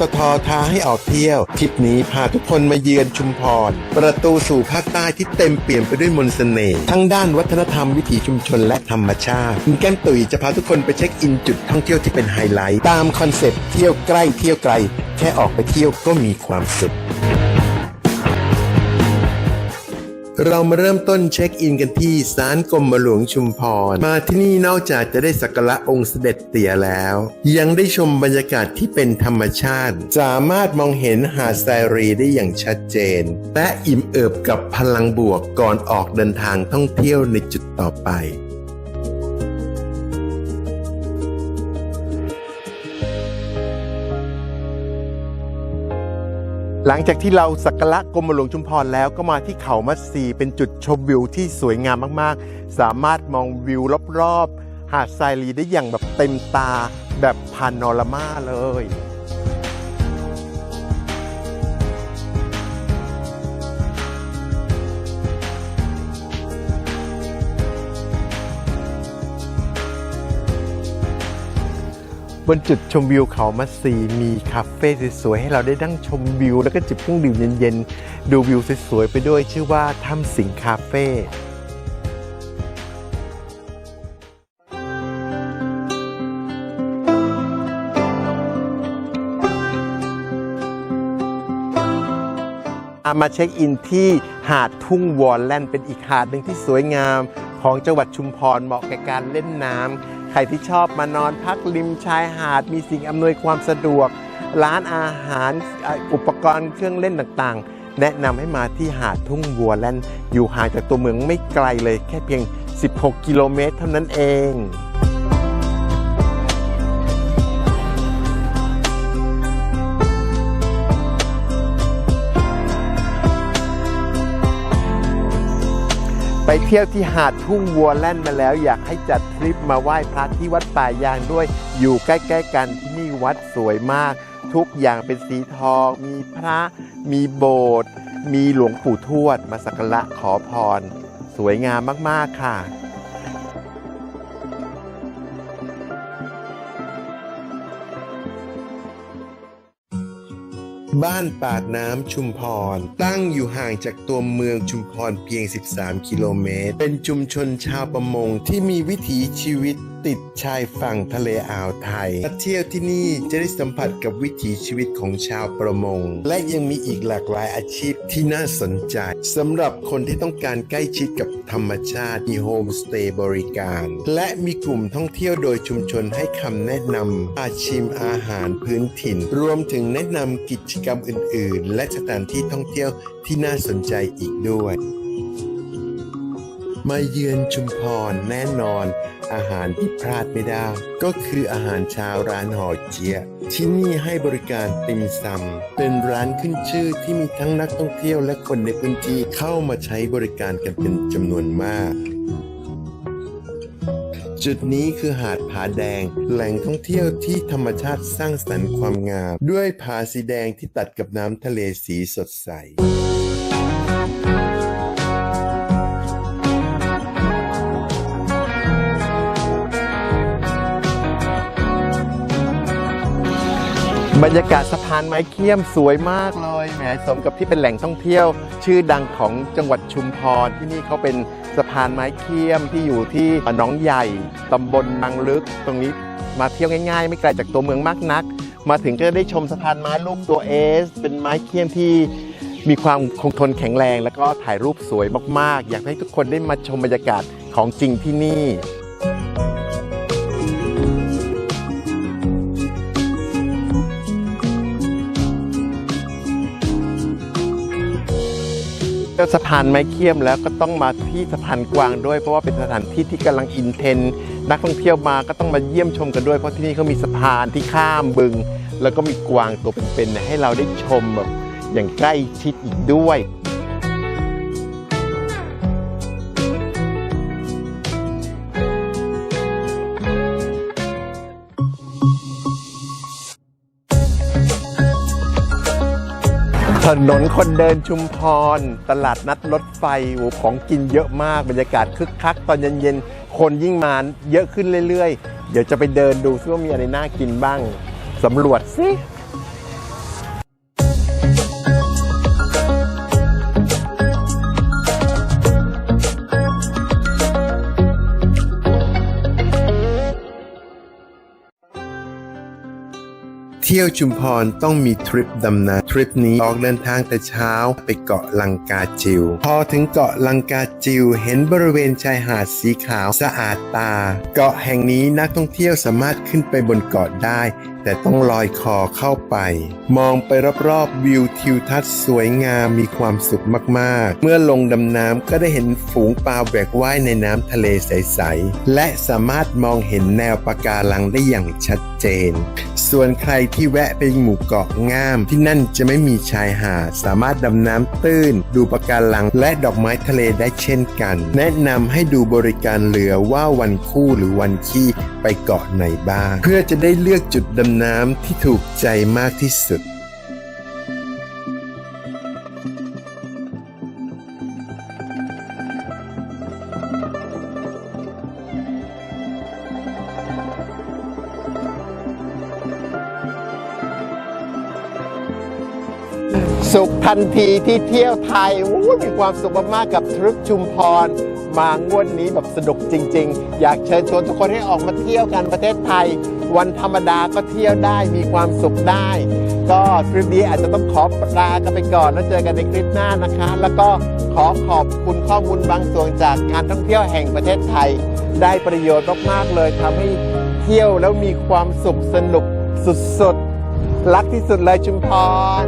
ตทท้าให้ออกเที่ยวทริปนี้พาทุกคนมาเยือนชุมพร ประตูสู่ภาคใต้ที่เต็มเปี่ยมไปด้วยมนต์เสน่ห์ทั้งด้านวัฒนธรรมวิถีชุมชนและธรรมชาติคุณแก้มตุ๋ยจะพาทุกคนไปเช็คอินจุดท่องเที่ยวที่เป็นไฮไลท์ตามคอนเซ็ปต์เที่ยวใกล้เที่ยวไกล แค่ออกไปเที่ยวก็มีความสุข เรามาเริ่มต้นเช็คอินกันที่ศาลกรมหลวงชุมพร มาที่นี่นอกจากจะได้สักการะองค์เสด็จเตี่ยแล้ว ยังได้ชมบรรยากาศที่เป็นธรรมชาติ สามารถมองเห็นหาดทรายรีได้อย่างชัดเจน และอิ่มเอิบกับพลังบวกก่อนออกเดินทางท่องเที่ยวในจุดต่อไป หลังจากที่เราสักการะกรมหลวงชุมพรแล้วก็มาที่เขามัดซีเป็นจุดชมวิวที่สวยงามมากๆ สามารถมองวิวรอบๆ หาดทรายลีได้อย่างแบบเต็มตาแบบพานโนรามาเลย บนจุดชมวิวเขามัดซีมีคาเฟ่สวยๆให้เราได้นั่งชมวิว แล้วก็จิบเครื่องดื่มเย็นๆ ดูวิวสวยๆไปด้วยชื่อว่าถ้ำสิงคาเฟ่มาเช็คอินที่หาดทุ่งวอนแลนด์เป็นอีกหาดหนึ่งที่สวยงามของจังหวัดชุมพรเหมาะแก่การเล่นน้ำ ใครที่ชอบมานอนพักริมชายหาด มีสิ่งอำนวยความสะดวก ร้านอาหารอุปกรณ์เครื่องเล่นต่างๆ แนะนำให้มาที่หาดทุ่งวัวแลนด์อยู่ห่างจากตัวเมืองไม่ไกลเลยแค่เพียง 16 กิโลเมตรเท่านั้นเอง เที่ยวที่หาดทุ่งวัวแล่นมาแล้ว อยากให้จัดทริปมาไหว้พระที่วัดป่ายางด้วย อยู่ใกล้ๆกันที่นี่วัดสวยมาก ทุกอย่างเป็นสีทอง มีพระ มีโบสถ์มีหลวงปู่ทวด มาสักการะขอพร สวยงามมากๆค่ะ บ้านปากน้ำชุมพร ตั้งอยู่ห่างจากตัวเมืองชุมพรเพียง 13 กิโลเมตร เป็นชุมชนชาวประมงที่มีวิถีชีวิต ติดชายฝั่งทะเลอ่าวไทยมาเที่ยวที่นี่จะได้สัมผัสกับวิถีชีวิตของชาวประมง และยังมีอีกหลากหลายอาชีพที่น่าสนใจสำหรับคนที่ต้องการใกล้ชิดกับธรรมชาติมีโฮมสเตย์บริการ และมีกลุ่มท่องเที่ยวโดยชุมชนให้คำแนะนำอาชิมอาหารพื้นถิ่น รวมถึงแนะนำกิจกรรมอื่น ๆ และสถานที่ท่องเที่ยวที่น่าสนใจอีกด้วย มาเยือนชุมพรแน่นอน อาหารที่พลาดไม่ได้ ก็คืออาหารเช้าร้านหอเจี๊ยะที่นี่ให้บริการติมซำเป็นร้านขึ้นชื่อที่มีทั้งนักท่องเที่ยวและคนในพื้นที่เข้ามาใช้บริการกันเป็นจำนวนมาก จุดนี้คือหาดผาแดง แหล่งท่องเที่ยวที่ธรรมชาติสร้างสรรค์ความงาม ด้วยผาสีแดงที่ตัดกับน้ำทะเลสีสดใส บรรยากาศสะพานไม้เคี้ยมสวยมากเลยแหมสมกับที่เป็นแหล่งท่องเที่ยว ชื่อดังของจังหวัดชุมพรที่นี่เขาเป็นสะพานไม้เคี้ยมที่อยู่ที่หนองใหญ่ตำบลบางลึก ตรงนี้มาเที่ยวง่ายๆ ไม่ไกลจากตัวเมืองมากนัก มาถึงก็ได้ชมสะพานไม้รูปตัวเอสเป็นไม้เคี้ยมที่มีความคงทนแข็งแรง แล้วก็ถ่ายรูปสวยมากๆ อยากให้ทุกคนได้มาชมบรรยากาศของจริงที่นี่ ก็สะพานไม้เคียมแล้วก็ต้องมาที่สะพานกวางด้วย เพราะว่าเป็นสถานที่ที่กำลังอินเทรนนักท่องเที่ยวมาก็ต้องมาเยี่ยมชมกันด้วย เพราะที่นี่เขามีสะพานที่ข้ามบึง แล้วก็มีกวางตัวเป็นๆให้เราได้ชมแบบอย่างใกล้ชิดอีกด้วย นนคนเดินชุมพร ตลาดนัดรถไฟของกินเยอะมากบรรยากาศคึกคักตอนเย็นๆ คนยิ่งมาเยอะขึ้นเรื่อยๆ เดี๋ยวจะไปเดินดูซิว่ามีอะไรน่ากินบ้างสำรวจสิ เที่ยวชุมพรต้องมีทริปดำน้ำทริปนี้ออกเดินทางแต่เช้าไปเกาะลังกาจิว พอถึงเกาะลังกาจิว เห็นบริเวณชายหาดสีขาวสะอาดตา เกาะแห่งนี้นักท่องเที่ยวสามารถขึ้นไปบนเกาะได้ แต่ต้องลอยคอเข้าไป มองไปรอบๆวิวทิวทัศน์สวยงามมีความสุขมากๆ เมื่อลงดำน้ำก็ได้เห็นฝูงปลาแหวกว่ายในน้ำทะเลใสๆและสามารถมองเห็นแนวปะการังได้อย่างชัดเจน ส่วนใครที่แวะไปหมู่เกาะงาม ที่นั่นจะไม่มีชายหาดสามารถดำน้ำตื้น ดูปะการังและดอกไม้ทะเลได้เช่นกัน แนะนำให้ดูบริการเรือว่าวันคู่หรือวันขี้ไปเกาะไหนบ้าง เพื่อจะได้เลือกจุดดำน้ำที่ถูกใจมากที่สุด สุขทันทีที่เที่ยวไทยมีความสุขมากๆกับทริปชุมพร มางวดนี้แบบสนุกจริง ๆ อยากเชิญชวนทุกคนให้ออกมาเที่ยวกันประเทศไทย วันธรรมดาก็เที่ยวได้มีความสุขได้ ก็ทริปนี้อาจจะต้องขอลากันไปก่อนแล้วเจอกันในคลิปหน้านะคะ แล้วก็ขอขอบคุณข้อมูลบางส่วนจากการท่องเที่ยวแห่งประเทศไทย ได้ประโยชน์มากๆเลยทำให้เที่ยวแล้วมีความสุขสนุกสุดๆรักที่สุดเลยชุมพร